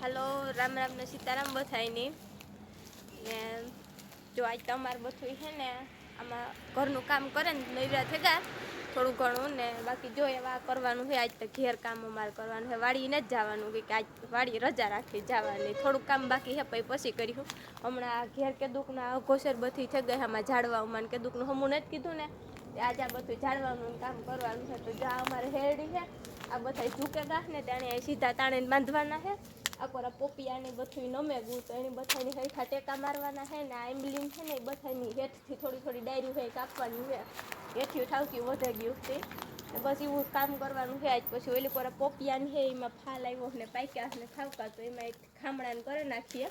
હાલો, રામ રામ ને સીતારામ બથાઈની ને જો આજ તમારે બધું છે ને, આમાં ઘરનું કામ કરે ને નૈરા થઈ ગયા થોડું ઘણું ને, બાકી જો એવા કરવાનું છે આજ તો ઘેર કામ અમારે કરવાનું છે વાડીને જ જવાનું કે આજ વાડી રજા રાખી જવાની થોડુંક કામ બાકી છે પછી પછી કર્યું હમણાં ઘેર કે દુઃખના ઘોસર બધી થઈ ગઈ આમાં ઝાડવામાં કે દુઃખનું હમું નથી કીધું ને તે આજે આ બધું ઝાડવાનું કામ કરવાનું છે, તો જો અમારે હેરડી છે આ બધા ઝૂકે ગાહ ને ત્યાં સીધા તાણે બાંધવાના છે આ કોરા પોપિયાને બધું નમે ગયું તો એની બધાની હરખા ટેકા મારવાના છે ને, આ એમ્બલિન છે ને, એ બધાની હેઠથી થોડી થોડી ડાયરી હોય કાપવાની હોય હેઠી ઠાવકી વધે ગયું તે બસ એવું કામ કરવાનું છે આજ પછી ઓલી કોરા પોપિયાની છે એમાં ફાલ આવ્યો ને પાક્યા ને ખાવકા તો એમાં એક ખામણાને કરી નાખીએ.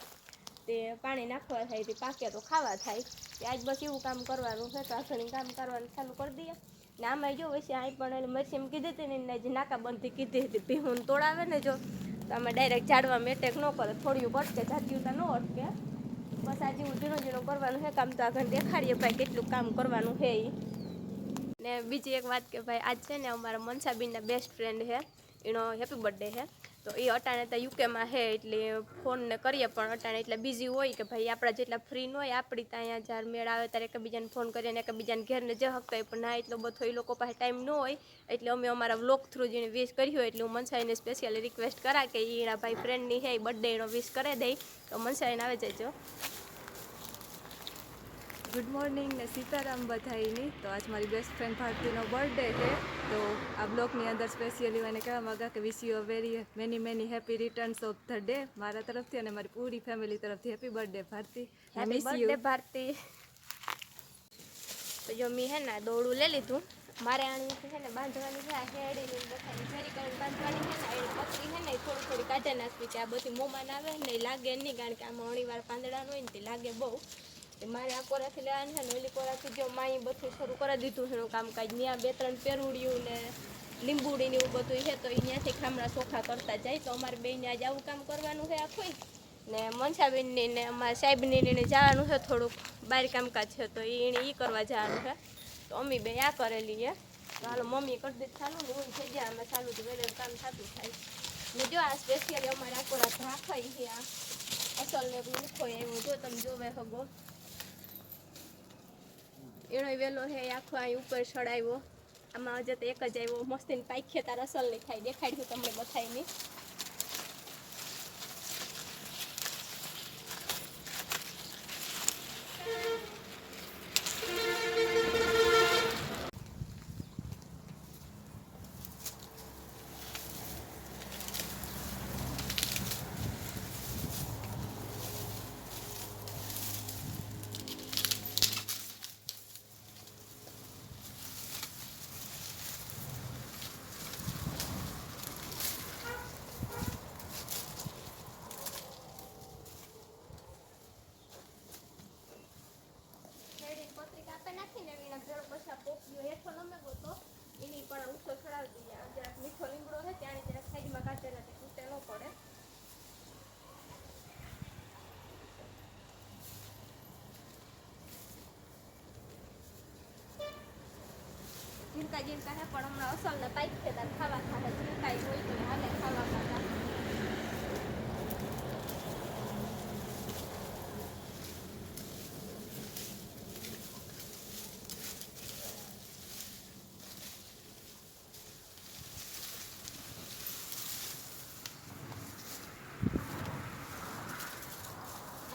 તે પાણી નાખવા થાય તે પાકે તો ખાવા થાય. તે આજ બસ એવું કામ કરવાનું છે તો આખણી કામ કરવાનું ચાલુ કરી દઈએ. ને આમાં જો પછી અહીં પણ મરસી એમ કીધી હતી ને જે નાકાબંધી કીધી હતી ભીહું તોડાવે ને જો. તો આમાં ડાયરેક્ટ ઝાડવામાં મેટેક ન કરે થોડી અટકે જાતી ઉતા ન અટકે. બસ આજે હું ઝીણું ઝીણું કરવાનું છે, કામ તો આગળ દેખાડીએ ભાઈ કેટલું કામ કરવાનું છે એ ને બીજી એક વાત કે ભાઈ, આજ છે ને અમારા મનસાબીનના બેસ્ટ ફ્રેન્ડ છે, એનો હેપી બર્થડે છે. તો એ અટાણે તો યુકેમાં છે એટલે ફોનને કરીએ પણ અટાણે એટલે બિઝી હોય કે ભાઈ આપણા જેટલા ફ્રી ન હોય, આપણી ત્યાં અહીંયા જ્યારે મેળ આવે ત્યારે એકબીજાને ફોન કરીએ ને એકબીજાને ઘેરને જ હક હોય, પણ ના એટલો બધો એ લોકો પાસે ટાઈમ ન હોય. એટલે અમે અમારા વ્લોગ થ્રુ જેને વિશ કરી હોય એટલે હું મનસાઈને સ્પેશિયલી રિક્વેસ્ટ કરા કે એના ભાઈ ફ્રેન્ડની એ બર્થડે એનો વિશ કરી દઈ તો મનસાઈને આવે જજો. ગુડ મોર્નિંગ ને સીતારામ બધાઈની તો આજ મારી બેસ્ટ ફ્રેન્ડ ભારતીનો બર્થડે છે. તો આ બ્લોગની અંદર સ્પેશિયલી મને કહેવા માગા કે wish you a very many many happy returns of the day મારા તરફથી અને મારી પૂરી ફેમિલી તરફથી. Happy birthday Bharti. Happy birthday Bharti. તો જો મેં હે ને દોડું લઈ લીધું. મારે આની છે ને બાંધવાની છે આ હેડીની બધાની ફેરી કરીને બાંધવાની છે ને એની પકડી છે ને થોડી થોડી કાઢે નાખવી કે આ બધી મોમાન આવે ને લાગે નહીં કારણ કે આમાં અણીવાર પાંદડાનું હોય ને તે લાગે બહુ. મારે આ કોરાથી લેવાનું છે ને ઓલી કોરાથી જો માઈ બધું શરૂ કરી દીધું છે એનું કામકાજ. ત્યાં બે ત્રણ પેરુડિયું ને લીંબુડી ને એવું બધું છે, તો ત્યાંથી ખામણા ચોખા કરતા જાય. તો અમારે બેને આજે આવું કામ કરવાનું છે આખું. ને મનસાબેનની ને અમારા સાહેબની જવાનું છે થોડુંક બહાર કામકાજ છે, તો એને એ કરવા જવાનું છે. તો અમી બે આ કરેલી છે. તો હાલો મમ્મી કરી દીધું ચાલુ ને હું થઈ ગયા. અમે ચાલુ તો વેલે કામ થતું થાય. ને જો આ સ્પેશિયલી અમારે આખો રાખવાય છે, આ અસલ ને મૂકો એવું જો તમે જોવે હગો. એનો વેલો હે આખો અહીં ઉપર ચડાવ્યો આમાં હજે એક જ આવ્યો મસ્તીને પાઇખે તાર અસલ નહીં થાય દેખાડ્યું તમને બતાવી નહીં શેરડીની પત્રિકા આપે નાખીને એના ભેળો પછી આ પોપલીઓ હેઠો નમે ગયો એની પણ ઊંચો ચડાવી દઈએ આ જરાક મીઠો લીમડો છે ત્યાં જરાક સાઈડમાં કાઢેલા તે તૂટે ન પડે ઝીણકા ઝીણકા હે, પણ હમણાં અસલ ને પાઇપ છે તાર ખાવા ખાતા ય હોય તો હાલે ખાવા ખાતા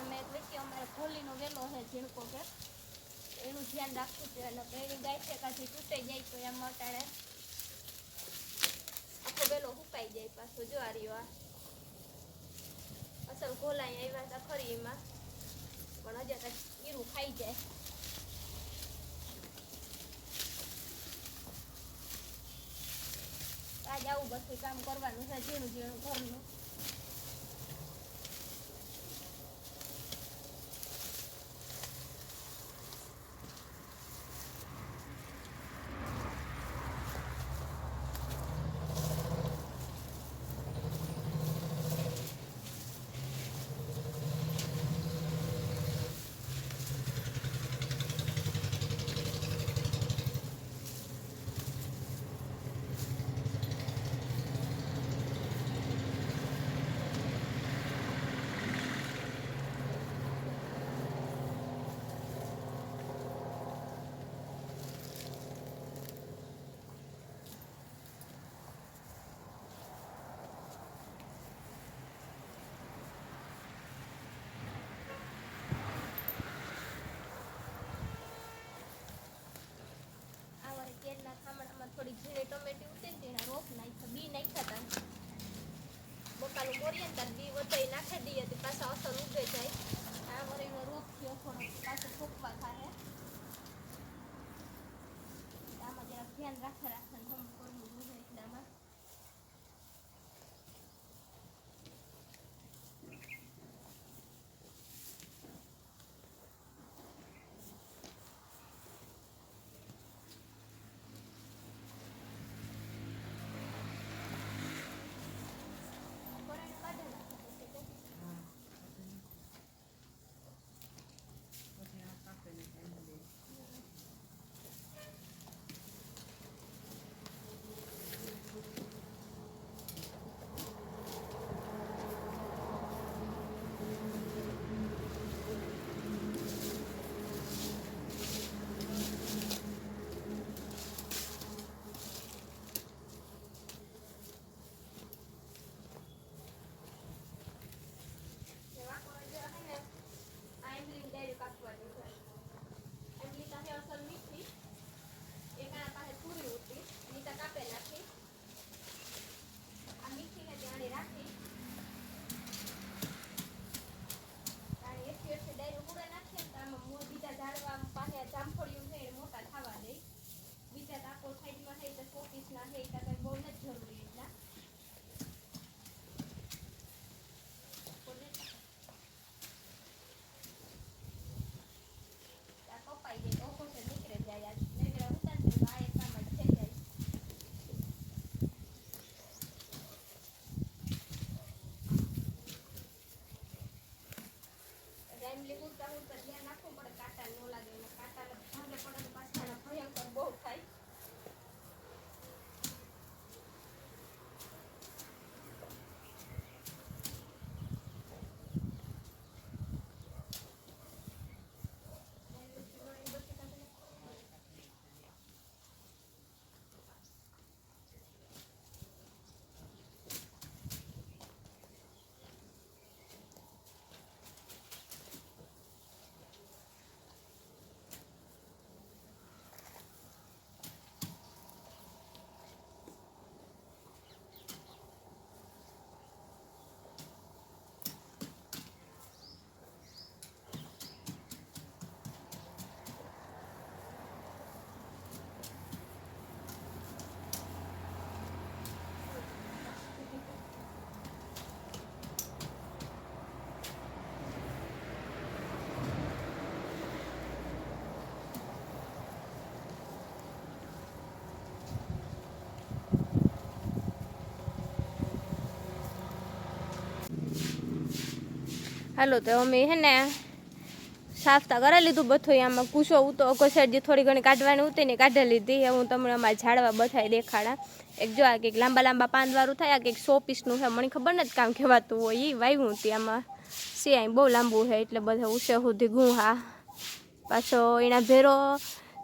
અમે વ્યક્તિ, અમારે હોલીનો વેલો છે ઝીણકો કે એનું ધ્યાન રાખવું છે અને જાય તો એમ અટાણે. આખો બેલો હુકાઈ જાય પાછો, જો આ ગોલાઈ આવ્યા હતા ખરી એમાં. પણ હજે કાંઈક ઈરું ખાઈ જાય. આજે આવું બધું કામ કરવાનું છે, ઝીણું ઝીણું ઘરનું. સાઈડના થામણામાં થોડી ઝીણી ટમેટી ઉતરી હતી રોપ નાખ્યા, બી નાખ્યા હતા બકાલું મોરીએ તાર બી વધારી નાખી દઈએ તો પાછા અસર ઉગે જાય. આ વરેનો રોપ થયો થોડો પાછો ફૂંકવા થાય આમાં જરા ધ્યાન રાખે રાખે હાલો, તો અમે હે ને સાફતા કરાવી લીધું બધું આમાં કુશો ઉતો કોસેટ જે થોડી ઘણી કાઢવાની ઉતી ને કાઢી લીધી. હું તમને અમારા ઝાડવા બધાય દેખાડા. એક જો આ કંઈક લાંબા લાંબા પાંદવાળું થાય, આ કંઈક સો પીસનું છે. મને ખબર નથી કામ કહેવાતું હોય એ વાવ્યું હતી આમાં. સિયાઈ બહુ લાંબુ છે, એટલે બધા ઉસે સુધી ગું હા પાછો એના ભેરો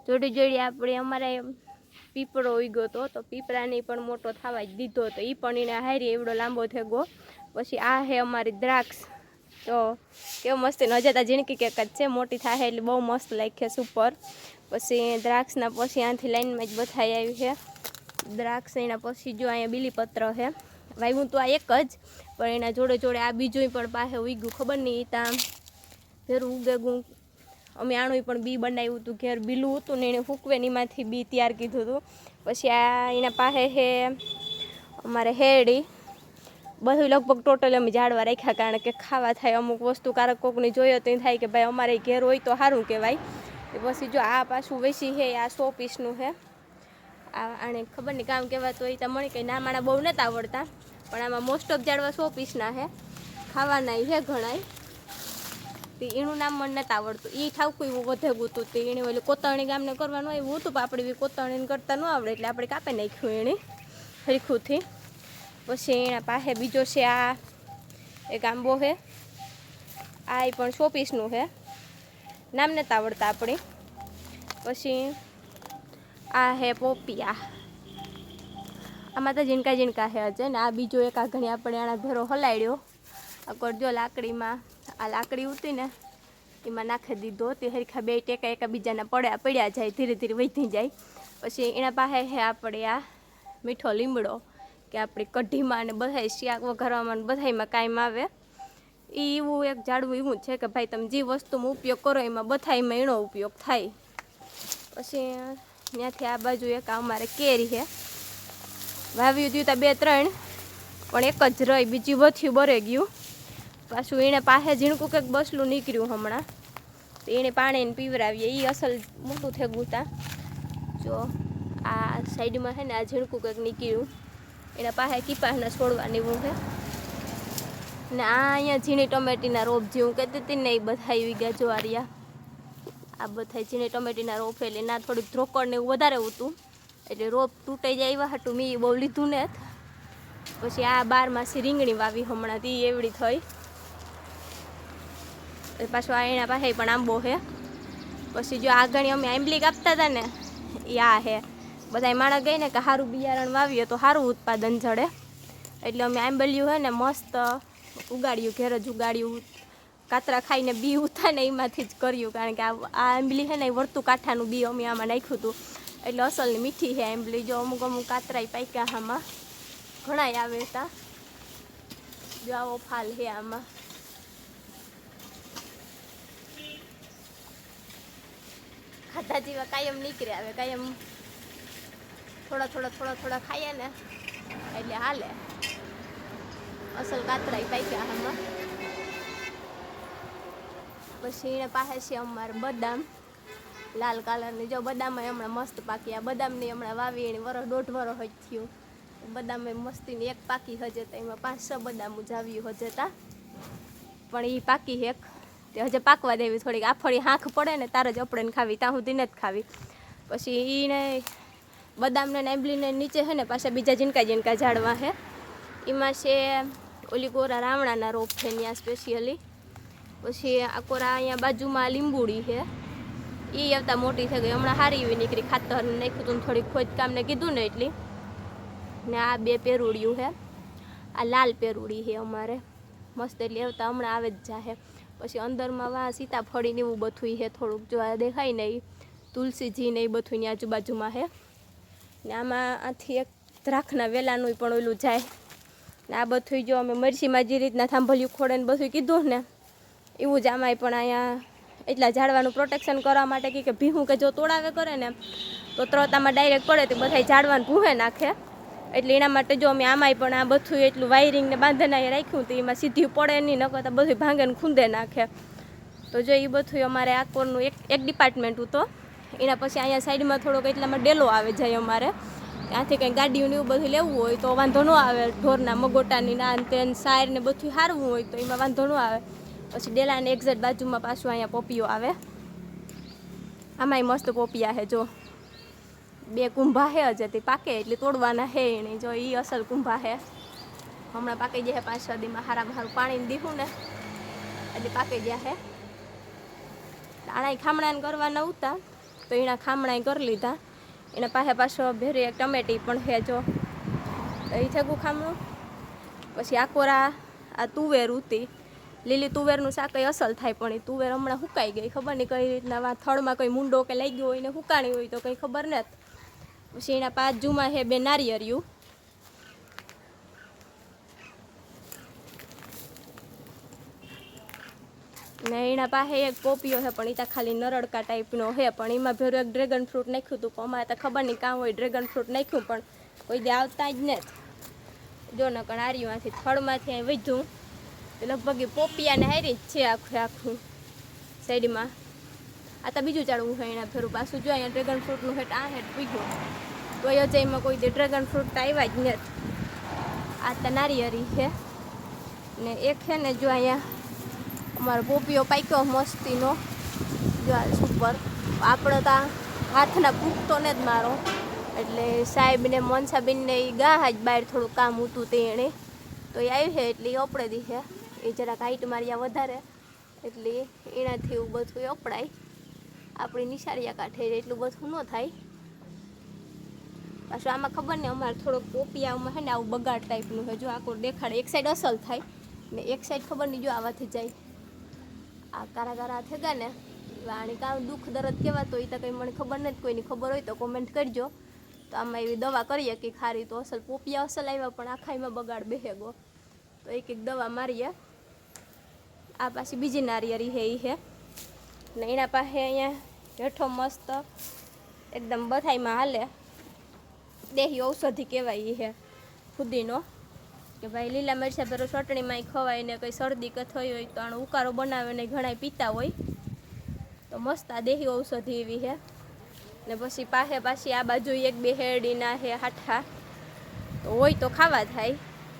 જોડી જોડી આપણે અમારે પીપળો ઉગ્યો હતો તો પીપળાને પણ મોટો થવા જ દીધો તો એ પણ એને હારી એવડો લાંબો થઈ ગયો પછી આ હે અમારી દ્રાક્ષ. તો કેવો મસ્ત નજર ઝીણકી કેક જ છે. મોટી થાય એટલે બહુ મસ્ત લાગે સુપર. પછી દ્રાક્ષના પછી આથી લાઈનમાં જ બથાઈ આવી છે. દ્રાક્ષ એના પછી જો અહીંયા બીલીપત્ર છે. વાવ્યું તો આ એક જ, પણ એના જોડે જોડે આ બીજું પણ પાસે ઉગ્યું ખબર નહીં ત્યાં ભેરું ઉગેગું. અમે આણું પણ બી બનાવ્યું હતું ઘેર. બીલું હતું ને એને ફૂકવે એમાંથી બી તૈયાર કીધું હતું. પછી આ એના પાસે છે અમારે હેડી બધું લગભગ ટોટલ અમે જાળવા રાખ્યા કારણ કે ખાવા થાય અમુક વસ્તુ કારક કોકની જોઈએ તો એ થાય કે ભાઈ અમારે ઘેર હોય તો સારું કહેવાય. એ પછી જો આ પાછું વેસી છે, આ સો પીસનું છે. આ આને ખબર નહીં કામ કહેવાતું હોય તો મને કંઈ ના માણા બહુ નથી આવડતા, પણ આમાં મોસ્ટ ઓફ ઝાડવા સો પીસના છે. ખાવાના છે ઘણાય. તે એનું નામ મને નથી આવડતું. એ ઠાવકું એવું વધે હતું. તે એને ઓલું કોતરણી ગામને કરવાનું એવું હતું, પણ આપણે બી કોતરણી કરતા ન આવડે એટલે આપણે કાપી નાખ્યું એને હરીખુંથી. પછી એના પાસે બીજો છે આ એક આંબો છે. આ પણ સો પીસનું છે. નામ નથી આવડતા આપણે. પછી આ હે પોપિયા. આમાં તો ઝીણકા ઝીણકા છે હજે ને આ બીજો એક આ ઘણી આપણે આના ઘરો હલાડ્યો આ કરજો લાકડીમાં. આ લાકડી ઉતી ને એમાં નાખી દીધો તે હરખા બે ટેકા એકા બીજાના પડ્યા પડ્યા જાય, ધીરે ધીરે વધી જાય. પછી એના પાસે છે આપણે આ મીઠો લીમડો. કે આપણે કઢીમાં ને બધા શિયાક વઘારવામાં ને બધામાં કાયમ આવે એ એવું એક ઝાડવું એવું છે કે ભાઈ તમે જે વસ્તુમાં ઉપયોગ કરો એમાં બધામાં એનો ઉપયોગ થાય. પછી ત્યાંથી આ બાજુ એક અમારે કેરી છે. વાવ્યું હતું ત્યાં બે ત્રણ પણ એક જ રહી, બીજી વધ્યું બરે ગયું. પાછું એણે પાસે ઝીણકું કંઈક બસલું નીકળ્યું હમણાં. તો એણે પાણીને પીવરાવીએ એ અસલ મોટું થઈ ગુતા જો આ સાઈડમાં છે ને આ ઝીણકું કંઈક નીકળ્યું. એના પાસે કીપાસને છોડવાની એવું છે ને આ અહીંયા ઝીણી ટમેટીના રોપ જેવું કહેતી હતી ને એ બધા આવી ગયા જોવારિયા આ બધા ઝીણી ટમેટીના રોપ એટલે ના થોડીક ધ્રોકડ ને એવું વધારે હતું. એટલે રોપ તૂટાઈ જાય એવા હતું મેં બહુ લીધું ને પછી આ બારમાસી રીંગણી વાવી હમણાં તી એવડી થઈ. પાછું આ એના પાસે પણ આંબો છે પછી જો આગળ અમે આંબલી કાપતા હતા ને, એ આ છે બધા માણસ ગઈ ને કે સારું બિયારણ વાવીએ તો સારું ઉત્પાદન જડે. એટલે અમે આંબલિયું છે ને મસ્ત ઉગાડ્યું, ઘેર જ ઉગાડ્યું. કાતરા ખાઈને બી ઉતા ને એમાંથી જ કર્યું, કારણ કે આ આંબલી છે ને એ વર્તું કાંઠાનું બી અમે આમાં નાખ્યું હતું. એટલે અસલની મીઠી છે આંબલી. જો અમુક અમુક કાતરાય પાક્યા આમાં. ઘણાય આવે હતા જો આવો ફાલ છે આમાં. ખાધા જેવા કાયમ નીકળ્યા આવે, કાયમ થોડા થોડા થોડા થોડા ખાઈએ ને, એટલે હાલે. અસલ કાતરાય પાક્યા આમાં. પછી એને પાસે છે અમારે બદામ, લાલ કલરની. જો બદામે હમણાં મસ્ત પાક્યા બદામની હમણાં વાવી એની વરસ દોઢ વરસ જ થયું. બદામ મસ્તીની એક પાકી હજે તો એમાં પાંચ છ બદામ જાવ્યું હજેતા. પણ એ પાકી એક. તે હજે પાકવા દેવી થોડીક. આફળી હાંખ પડે ને તારે જ આપણે ને ખાવી. ત્યાં સુધી નથી ખાવી. પછી એને બદામને ને આંબલીને નીચે છે ને પાછા બીજા જીનકા જીનકા ઝાડવા છે એમાં છે ઓલી કોરા રાવણાના રોપ છે ત્યાં સ્પેશિયલી પછી આ કોરા અહીંયા બાજુમાં લીંબુડી છે એ આવતા મોટી થઈ ગઈ. હમણાં સારી એવી નીકળી. ખાતર નાખ્યું હતું થોડીક ખોદકામને કીધું ને એટલી. ને આ બે પેરુડિયું છે આ લાલ પેરુડી છે અમારે. મસ્ત એટલે આવતા હમણાં આવે જ જાહે પછી અંદરમાં વા સીતાફળીને એવું બધું છે થોડુંક. જો દેખાય ને ઈ તુલસીજી ને એ બધું આજુબાજુમાં છે ને આમાં આથી એક દ્રાખના વેલાનું પણ ઓલું જાય. ને આ બધું જો અમે મરસીમાં જે રીતના થાંભલ્યું ખોડે ને બધું કીધું ને, એવું જ આમાંય પણ અહીંયા એટલા ઝાડવાનું પ્રોટેક્શન કરવા માટે કે ભીહું કે જો તોડાવે કરે ને, તો ત્રોતામાં ડાયરેક્ટ પડે તો બધા ઝાડવાનું ભૂહે નાખે. એટલે એના માટે જો અમે આમાંય પણ આ બધું એટલું વાયરિંગ ને બાંધીને રાખ્યું તો એમાં સીધી પડે નહીં, નકર તો બધું ભાંગે ખૂંદે નાખે. તો જો એ બધું અમારે આ કોરનું એક એક ડિપાર્ટમેન્ટ હતો એના પછી અહીંયા સાઈડમાં થોડોક એટલામાં ડેલો આવે જાય અમારે. ત્યાંથી કંઈ ગાડીઓને એવું બધું લેવું હોય તો વાંધો ન આવે. ઢોરના, મગોટાની ના તેન સાયર ને બધું સારવું હોય તો એમાં વાંધો ન આવે. પછી ડેલાને એક્ઝેક્ટ બાજુમાં પાછું અહીંયા પોપિયો આવે. આમાંય મસ્ત પોપિયા છે જો. બે કુંભા હે હજે તે પાકે, એટલે તોડવાના હે એને જો એ અસલ કુંભા હે. હમણાં પાકી જાય પાંચ છ દીમાં હારામાં હારું પાણી દીધું ને. એટલે પાકી ગયા હે. આણા ખામણાને કરવાના ઉતા. તો એના ખામણાએ કરી લીધા. એના પાસે પાછો ભેરી એક ટમેટી પણ છે તો એ થેગું ખામણું પછી આકોરા આ તુવેર ઉતી. લીલી તુવેરનું શાક કંઈ અસલ થાય પણ એ તુવેર હમણાં હુકાઈ ગઈ. ખબર નહીં કઈ રીતના થળમાં કંઈ મુંડો કે લાગ્યો હોય ને હુકાણી હોય તો કંઈ ખબર નથી. પછી એના બાજુમાં છે બે નારિયેરિયું. ને એના પાસે એક પોપીઓ છે, પણ એ તો ખાલી નરડકા ટાઈપનો છે, પણ એમાં ભેરું એક ડ્રેગન ફ્રૂટ નાખ્યું હતું, પણ અમારે તો ખબર નહીં કામ હોય ડ્રેગન ફ્રૂટ નાખ્યું, પણ કોઈ દે આવતા જ ને. જો ન કણારીમાંથી થળમાંથી અહીં વધ્યું. તો લગભગ એ પોપિયાને હારી જ છે આખું આખું સાઈડમાં. આ તો બીજું ચાલવું છે એના ફેરું પાછું, જો અહીંયા ડ્રેગન ફ્રૂટનું હેઠ આ હેઠ પીગું તો એ અજયમાં કોઈ દે ડ્રેગન ફ્રૂટ તો આવ્યા જ નથી. આ તો નારિયેરી છે. ને એક છે ને જો અહીંયા અમારો પોપીઓ પાક્યો મસ્તીનો. સુપર. આપણે ત્યાં હાથના પૂગતો ને જ મારો. એટલે સાહેબને, મનસાબીનને એ ગા જ બહાર થોડું કામ હતું તે એણે તો એ આવી છે એટલે એ ઓપડે દી છે. એ જરાક હાઈટ માર્યા વધારે. એટલે એનાથી એવું બધું ઓપડાય. આપણી નિશાળિયા કાંઠે એટલું બધું ન થાય. પાછું આમાં ખબર ને, અમારે થોડોક પોપિયામાં છે ને, આવું બગાડ ટાઈપનું છે. જો આખું દેખાડે, એક સાઈડ અસલ થાય ને એક સાઈડ ખબર નહીં, જો આવાથી જાય. આ કારા કારા થેગા ને? આને કામ દુઃખ દર્દ કહેવાતો એ તો કંઈ મને ખબર નથી, કોઈની ખબર હોય તો કોમેન્ટ કરજો. તો આમાં એવી દવા કરીએ કે ખારી તો અસલ પોપિયા અસલ આવ્યા, પણ આખાઈમાં બગાડ બેહેગો તો એક એક દવા મારીએ. આ પાછી બીજી નારિયેરી હે એ હે ને એના પાસે અહીંયા હેઠો મસ્ત એકદમ બથાઈમાં હાલે. દેહી ઔષધિ કહેવાય એ હે ફુદીનો. કે ભાઈ લીલા મરચાં પેલો ચટણીમાં ખવાય ને કંઈ શરદી કે થઈ હોય તો આનો ઉકાળો બનાવે ને ઘણા પીતા હોય. તો મસ્ત આ દેહી ઔષધિ એવી છે. ને પછી પાસે પાછી આ બાજુ એક બે હેરડીના હે હાઠા. તો હોય તો ખાવા થાય.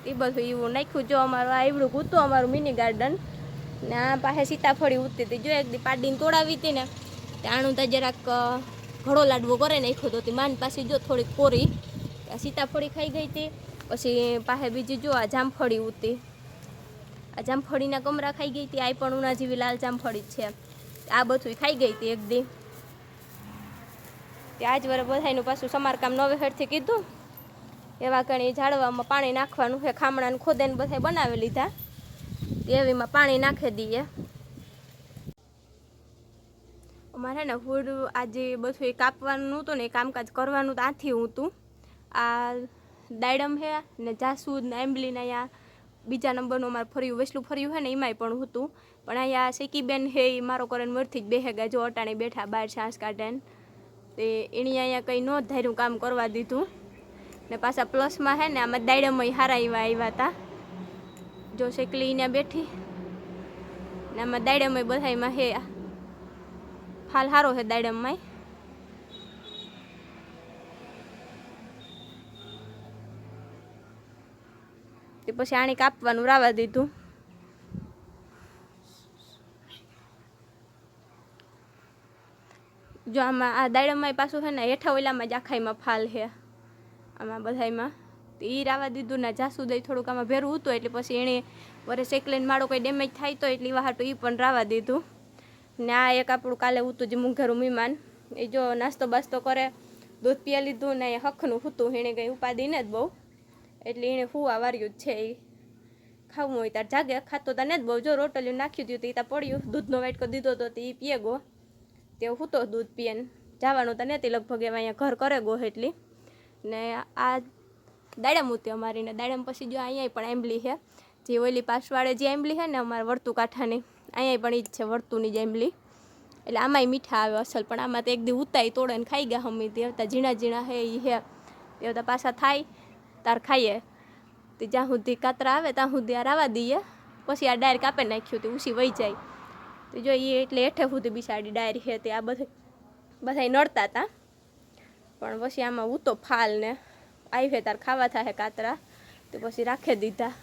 એ બધું એવું નાખ્યું જો અમારું આ કૂતું અમારું મિની ગાર્ડન ને આ પાસે સીતાફળી ઉતરી હતી. જો એક દી પાડીને તોડાવી હતી ને આણું તો જરાક ઘડો લાડવો કરે નાખ્યો તો માન પાછી જો થોડીક કોરી. સીતાફળી ખાઈ ગઈ હતી. પછી પાસે બીજી જો આ જામફળી ઉતી. આ જામફળીના કમરા ખાઈ ગઈ હતી આ પણ ઉના જેવી લાલ જામફળી છે. આ બધું ખાઈ ગઈ હતી એક દી. તે આજ વરે બધાયનું પાછું સમારકામ નવે હેઠથી કીધું. એવા કણી ઝાડવામાં પાણી નાખવાનું છે ખામણાને ખોદેને બધાય બનાવી લીધા. એવીમાં પાણી નાખી દઈએ અમારે ને ફૂડ આજે બધું કાપવાનું હતું ને કામકાજ કરવાનું તો આથી હતું આ દાડમ હે ને જાસૂદ ને એમ્બલીને અહીંયા બીજા નંબરનું અમારે ફર્યું, વેસલું ફર્યું હે ને એમાંય પણ હતું. પણ અહીંયા શેકીબેન હે એ મારો કરીને મરથી જ બેહે ગાજો અટાણે બેઠા બહાર છાંસ કાઢે તે એણે અહીંયા કંઈ ન ધાર્યું કામ કરવા દીધું. ને પાછા પ્લસમાં હે ને આમાં દાડમય હારા એવા આવ્યા હતા. જો શેકલી અહીંયા બેઠી. ને આમાં દાડમય બધામાં હે હાલ સારો છે દાડમમાં તે પછી આણે કાપવાનું રાવા દીધું. જો આમાં આ દાડમમાં પાછું છે ને, હેઠા ઓલામાં જ આખાઈમાં ફાલ છે. આમાં બધાયમાં. તો એ રાવા દીધું ને જાસુદય થોડુંક આમાં ભેરું હતું, એટલે પછી એણે વરે સેકલેન માળો કોઈ ડેમેજ થાય તો એટલી વાહાટું એ પણ રાવા દીધું. ને આ એક આપણું કાલે હતું જે મુંઘેરું મહેમાન એ જો નાસ્તો બાસ્તો કરે, દૂધ પીયા લીધું ને હખનું હતું એણે કંઈ ઉપાદી ને જ બહુ. એટલે એણે ફૂવા વાર્યું જ છે એ. ખાવું હોય તાર જાગે. ખાતો તા ને જ બહુ. જો રોટલી નાખ્યું હતું તે ત્યાં પડ્યું. દૂધનો વાટકો દીધો હતો તે પીએ ગો તે હૂતો દૂધ પીએ જવાનું તો તે લગભગ એમાં અહીંયા ઘર કરે ગો એટલી ને આ દાડમ ઉતી અમારી ને દાડમ પછી જો અહીંયા પણ એમ્બલી છે જે ઓલી પાસવાળે જે એમ્બલી છે ને અમારા વર્તુ કાંઠાની, અહીંયા પણ એ જ છે વર્તુની જ એમ્બલી એટલે આમાંય મીઠા આવે અસલ, પણ આમાં તો એક દી ઉતાઈ તોડે ને ખાઈ ગયા હમી તે હતા ઝીણા ઝીણા હે એ હે. એ બધા પાછા થાય. તાર ખાઈએ. તે જ્યાં સુધી કાતરા આવે, ત્યાં સુધી આ રાવા દઈએ. પછી આ ડાયર કાપે નાખ્યું તે ઉસી વહી જાય. તો જો એ એટલે હેઠે સુધી બિસાડી ડાયર છે તે આ બધે બધા નડતા હતા પણ પછી આમાં ઉતો ફાલ ને. આવી તાર ખાવા થાય કાતરા. તો પછી રાખી દીધા.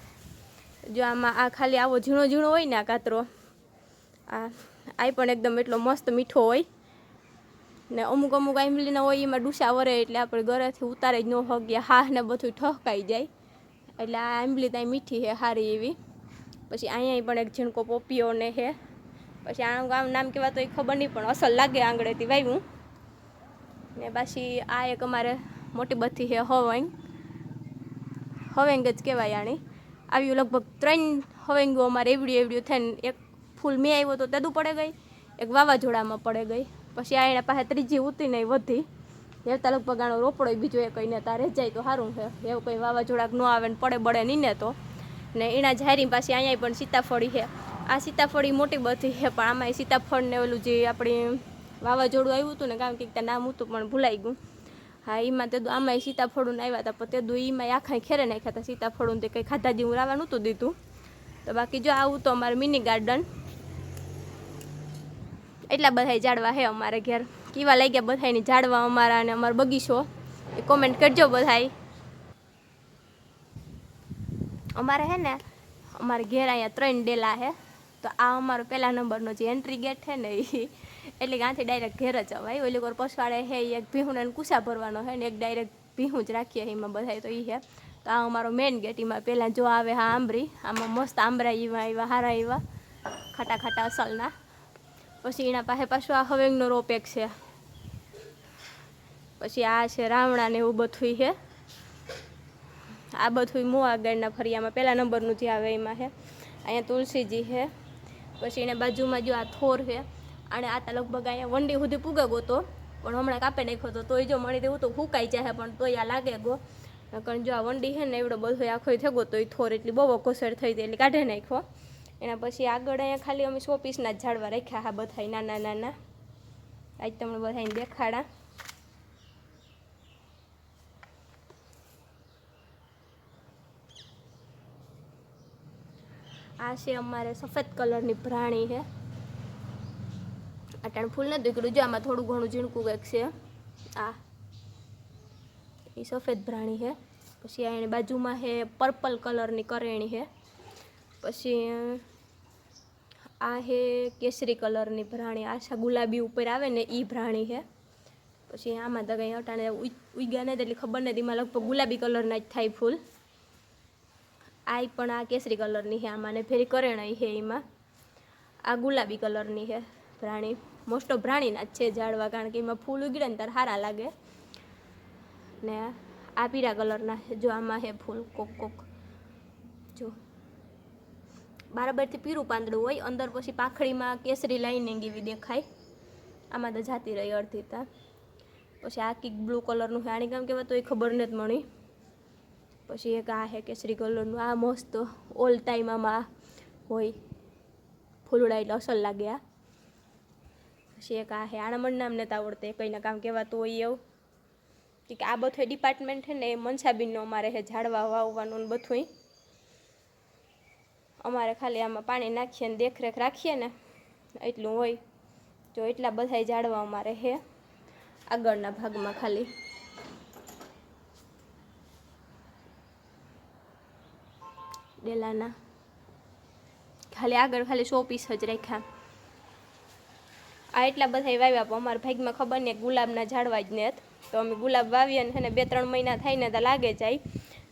જો આમાં આ ખાલી આવો ઝીણો ઝીણો હોય ને આ કાતરો. આ આ પણ એકદમ એટલો મસ્ત મીઠો હોય. ને અમુક અમુક આંબલીના હોય એમાં ડૂસા વરે એટલે આપણે ઘરેથી ઉતારે જ ન હગીએ હા ને બધું ઠહકાઈ જાય. એટલે આ આંબલી ત્યાં મીઠી છે સારી એવી. પછી અહીંયા પણ એક ઝીણકો પોપીઓ ને છે પછી આનું ગામ નામ કહેવા તો એ ખબર નહીં, પણ અસલ લાગે આંગળેથી વાવ્યું ને પાછી આ એક અમારે મોટી બધી છે હવેંગ. હવેંગ જ કહેવાય આની. આવ્યું લગભગ ત્રણ હવેંગો અમારે એવડ્યું એવડ્યું થઈને એક ફૂલ મેં આવ્યો તો તેદું પડે ગઈ, એક વાવાઝોડામાં પડે ગઈ. પછી આ એના પાસે ત્રીજી ઉતી નહીં વધી. હેવતા લગભગ આનો રોપડો બીજો એ કહીને તારે જાય તો સારું છે. એવું કંઈ વાવાઝોડાક ન આવે ને પડે બળે નહીં ને તો. ને એના ઝાયરી પાછી અહીંયા પણ સીતાફળી છે. આ સીતાફળી મોટી બધી છે, પણ આમાં સીતાફળ ને ઓલું જે આપણી વાવાઝોડું આવ્યું હતું ને કારણ કે ત્યાં નામ હતું પણ ભૂલાઈ ગયું. હા, એમાં તે આમાં સીતાફળું આવ્યા હતા, પણ તે દુ એમાં આખા ખેરે નાખ્યા હતા. સીતાફળું તે કંઈ ખાધા જેવું રાવા નહોતું દીધું. તો બાકી જો આવું તો અમારે મિની ગાર્ડન એટલા બધા ઝાડવા હે અમારે ઘેર. કેવા લાગ્યા બધાની ઝાડવા અમારા અને અમારો બગીચો? એ કોમેન્ટ કરજો બધાય. અમારે હે ને, અમારે ઘેર અહીંયા ત્રણ ડેલા હે. તો આ અમારો પહેલા નંબરનો જે એન્ટ્રી ગેટ છે ને એ એટલે ગાંથી ડાયરેક્ટ ઘેર જ અવાય. ઓલી કોર પછવાડે હે, ઈ એક ભીહું ને કુસા ભરવાનો હે ને, એક ડાયરેક્ટ ભીહું જ રાખીએ એમાં બધાય તો એ હે. તો આ અમારો મેઇન ગેટ એમાં પહેલાં જો આવે હા આંબરી, આમાં મસ્ત આંબરા એવા આવ્યા હારા એવા ખાટા ખાટા અસલના. પછી એના પાસે પાછું આ હવેંગનો રોપેક છે. પછી આ છે રાવણા ને એવું બધું છે. આ બધું મો આગળના ફરિયામાં પહેલા નંબરનું જે આવે એમાં છે. અહીંયા તુલસીજી છે. પછી એને બાજુમાં જો આ થોર છે. અને આ લગભગ અહીંયા વંડી સુધી પૂગે ગોતો પણ હમણાં કાપે નાખ્યો તો, તોય જો મળી દેવું તો ફૂંકાઈ જાય પણ તોય આ લાગે ગો. કારણ જો આ વંડી છે ને, એવડો બધો આખો થઈ ગયો તો એ થોર એટલી બહુ ઘોસડ થઈ હતી એટલે કાઢી નાખ્યો. એના પછી આગળ અહીંયા ખાલી અમે સો પીસના ઝાડવા રાખ્યા હા બધા નાના નાના. આજ તમને બધાને દેખાડા. આ છે અમારે સફેદ કલરની પ્રાણી છે. અટાણ ફૂલ નથી દીકરું જો આમાં થોડું ઘણું ઝીણકું કંઈક છે. આ, એ સફેદ પ્રાણી છે. પછી આ એની બાજુમાં છે પર્પલ કલરની કરેણી છે. પછી આ હે કેસરી કલરની પ્રાણી આશા ગુલાબી ઉપર આવે ને એ પ્રાણી છે પછી આમાં તો કંઈ અટાણે ઉગ્યા નથી એટલે ખબર નથી એમાં લગભગ ગુલાબી કલરના જ થાય ફૂલ. આ પણ આ કેસરી કલરની છે આમાં ને ફેરી કરેણાઈ છે એમાં. આ ગુલાબી કલરની છે પ્રાણી મોસ્ટ ઓફ પ્રાણીના જ છે ઝાડવા, કારણ કે એમાં ફૂલ ઉગડે ને ત્યારે સારા લાગે. ને આ પીળા કલરના જો આમાં છે ફૂલ કોક કોક. બરાબરથી પીરું પાંદડું હોય, અંદર પછી પાખડીમાં કેસરી લાઇનિંગ એવી દેખાય. આમાં તો જાતી રહી અડધી તા પછી આ કીક બ્લુ કલરનું છે આની કામ કહેવાય તો એ ખબર નથી મળી. પછી એક આ હે કેસરી કલરનું, આ મસ્ત ઓલ ટાઈમ આમાં હોય. ફૂલડા એટલે અસલ લાગે આ. પછી એક આ હે આના મને નામ નથી આવડતે કંઈના કામ કહેવાતું હોય એવું. કે આ બધું ડિપાર્ટમેન્ટ છે ને, એ મનસાબીનનો અમારે હે ઝાડવા વાવવાનું ને બધુંય. અમારે ખાલી આમાં પાણી નાખીએ ને દેખરેખ રાખીએ ને, એટલું હોય. જો એટલા બધા ઝાડવા અમારે હે, આગળના ભાગમાં ખાલી. ડેલાના. ખાલી આગળ ખાલી સો પીસ જ રાખ્યા. આ એટલા બધા વાવ્યા, પણ અમારા ભાગમાં ખબર ને ગુલાબના ઝાડવા જ ને તો અમે ગુલાબ વાવીએ ને બે ત્રણ મહિના થાય ને તો લાગે જાય.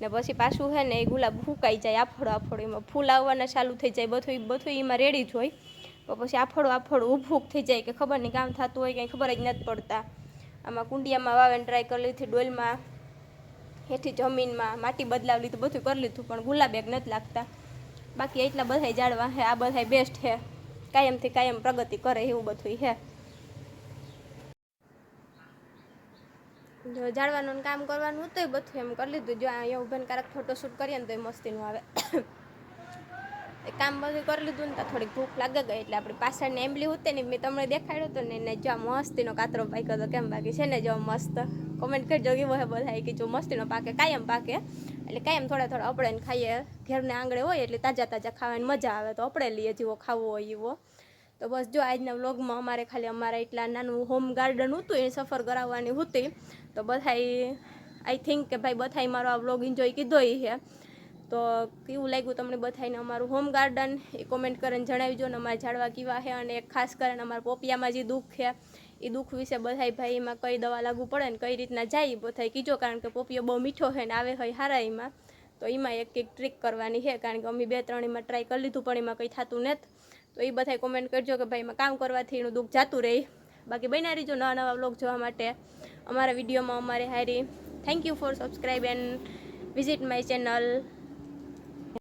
ને પછી પાછું છે ને એ ગુલાબ ફૂંકાઈ જાય આફળો આફળો એમાં ફૂલ આવવાના ચાલુ થઈ જાય બધું બધું એમાં રેડી જ હોય. પછી આફળો આફળો ઊભું થઈ જાય કે ખબર નહીં કામ થતું હોય, કંઈ ખબર જ નથી પડતા. આમાં કુંડિયામાં વાવે ટ્રાય કરી લીધી, ડોલમાં, હેઠી જમીનમાં માટી બદલાવી લીધું બધું કરી લીધું, પણ ગુલાબ એક નથી લાગતા. બાકી એટલા બધાય જાળવા છે આ બધાય બેસ્ટ છે કાયમથી કાયમ પ્રગતિ કરે એવું બધું છે જો કામ કરવાનું હતું એ બધું એમ કરી લીધું. જો અહીંયા કારક ફોટોશૂટ કરીએ ને તો એ મસ્તીનું આવે. એ કામ બધું કરી લીધું ને તો થોડીક ભૂખ લાગે ગઈ એટલે આપણી પાછળની એમ્બલી હતી ને મેં તમને દેખાડ્યો હતો ને એને જો આ મસ્તીનો કાતરો પાક્યો હતો કેમ બાકી છે ને જો મસ્ત. કોમેન્ટ કરજો કેવો હે બધા કે જો મસ્તીનો પાકે, કાયમ પાકે. એટલે કાયમ થોડા થોડા અપડે ખાઈએ. ઘેરને આંગળે હોય એટલે તાજા તાજા ખાવાની મજા આવે. તો આપણે લઈએ જેવો ખાવો હોય એવો. તો બસ જો આજના વ્લોગમાં અમારે ખાલી અમારા એટલા નાનું હોમ ગાર્ડન હતું એ સફર કરાવવાની હતી. તો બધાય આઈ થિંક કે ભાઈ બધાએ મારો આ વ્લોગ એન્જોય કીધો એ છે તો કેવું લાગ્યું તમને બધાને અમારું હોમ ગાર્ડન એ કોમેન્ટ કરીને જણાવજો ને અમારા ઝાડવા કેવા છે અને ખાસ કરીને અમારા પોપિયામાં જે દુઃખ છે, એ દુઃખ વિશે બધાય ભાઈ એમાં કઈ દવા લાગુ પડે ને કઈ રીતના જાય બધાય કીજો, કારણ કે પોપિયો બહુ મીઠો છે ને આવે હોય હારા એમાં. તો એમાં એક એક ટ્રીક કરવાની છે, કારણ કે અમે બે ત્રણ એમાં ટ્રાય કરી લીધું પણ એમાં કંઈ થતું નથી. તો એ બધાય કોમેન્ટ કરજો કે ભાઈ એમાં કામ કરવાથી એનું દુઃખ જાતું રહે. બાકી બન્યા રહીજો નવા નવા બ્લોગ જોવા માટે. અમારા વિડીયોમાં અમારે હારી. Thank you for subscribe and visit my channel